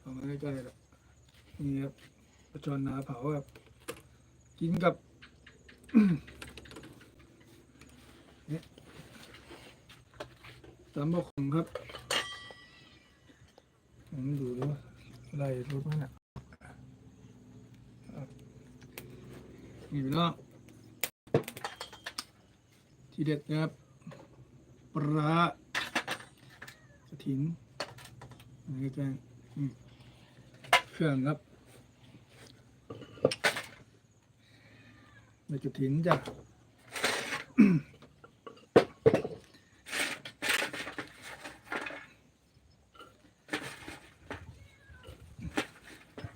เอามาใกล้ๆละนี่ครับปลาช่อนนาเผาครับ กินกับเนี่ยตำบกของครับผมดูดูว่าอะไรรูปนั่นน่ะนี่พี่น้องที่เด็ดนะครับปลากระถิ่น นี่แกงอืมเครื่องครับในกระถินจ้ะ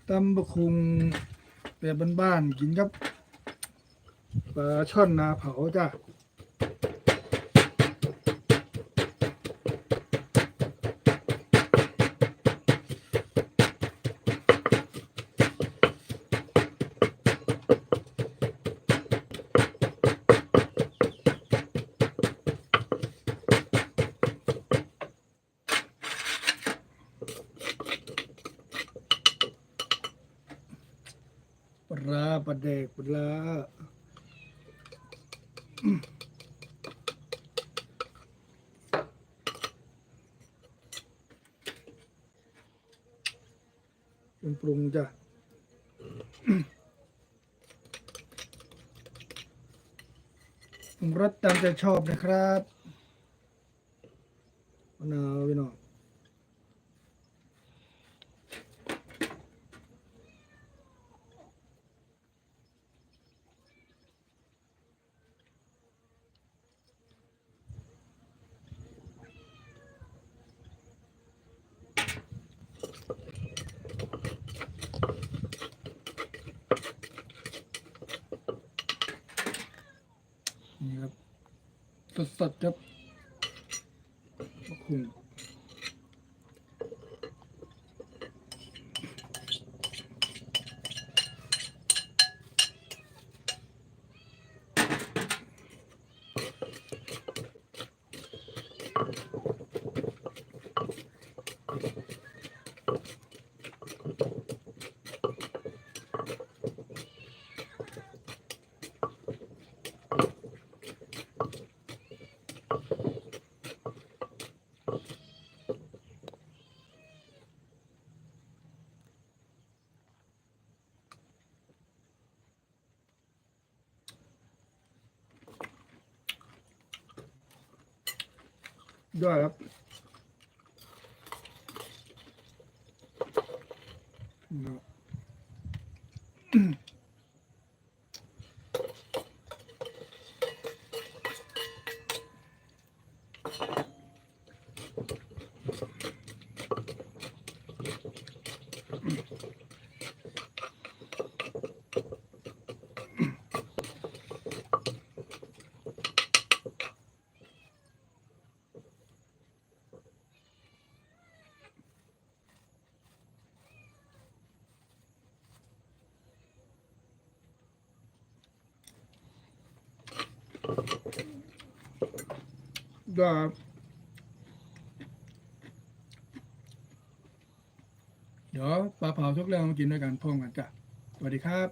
ตำบะคุงแบบบ้านๆกินกับปลาช่อนนาเผาจ้ะ ปลาปลาแดกปลาอืมเป็นปรุงจ้ะอืมปรุงรสตามใจชอบนะครับมะนาวพี่น้อง สดๆครับมะคุง ด้วยครับเนาะ ดาเดี๋ยวปลาเผาทุกเรื่องมากินด้วยกันพร้อมกันจ้ะสวัสดีครับ